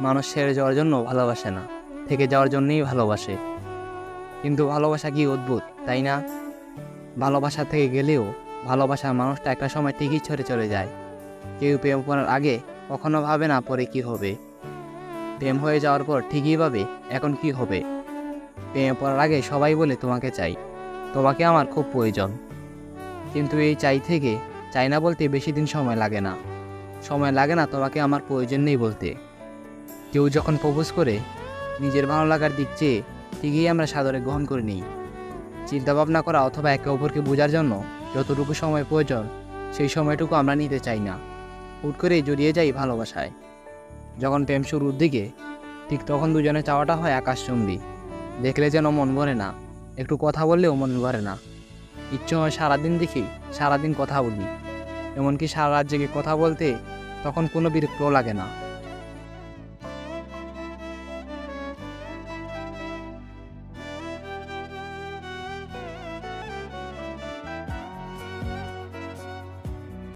মানুষ সেরে যাওয়ার জন্য ভালোবাসে না, থেকে যাওয়ার জন্যই ভালোবাসে। কিন্তু ভালোবাসা কি অদ্ভুত, তাই না? ভালোবাসা থেকে গেলেও ভালোবাসার মানুষটা একটা সময় ঠিকই ছড়ে চলে যায়। কেউ প্রেম করার আগে কখনো ভাবে না পরে কি হবে। প্রেম হয়ে যাওয়ার পর ঠিকই ভাবে এখন কি হবে। প্রেমে পড়ার আগে সবাই বলে, তোমাকে চাই। তোমাকে আমার খুব প্রয়োজন। কিন্তু এই চাই থেকে চাই না বলতে বেশি দিন সময় লাগে না। সময় লাগে না তোমাকে আমার প্রয়োজন নেই বলতে। কেউ যখন প্রপোজ করে, নিজের ভালো লাগার দিক চেয়ে ঠিকই আমরা সাদরে গ্রহণ করে নিই। চিন্তা ভাবনা করা অথবা একে অপরকে বোঝার জন্য যতটুকু সময় প্রয়োজন, সেই সময়টুকু আমরা নিতে চাই না। হুট করে জড়িয়ে যাই ভালোবাসায়। যখন প্রেম শুরুর দিকে, ঠিক তখন দুজনে চাওয়াটা হয় আকাশচুম্বী। দেখলে যেন মন ভরে না, একটু কথা বললেও মন ভরে না। ইচ্ছে হয় সারাদিন দেখি, সারাদিন কথা বলি। এমনকি সারা রাত জেগে কথা বলতে তখন কোনো বিরক্তও লাগে না।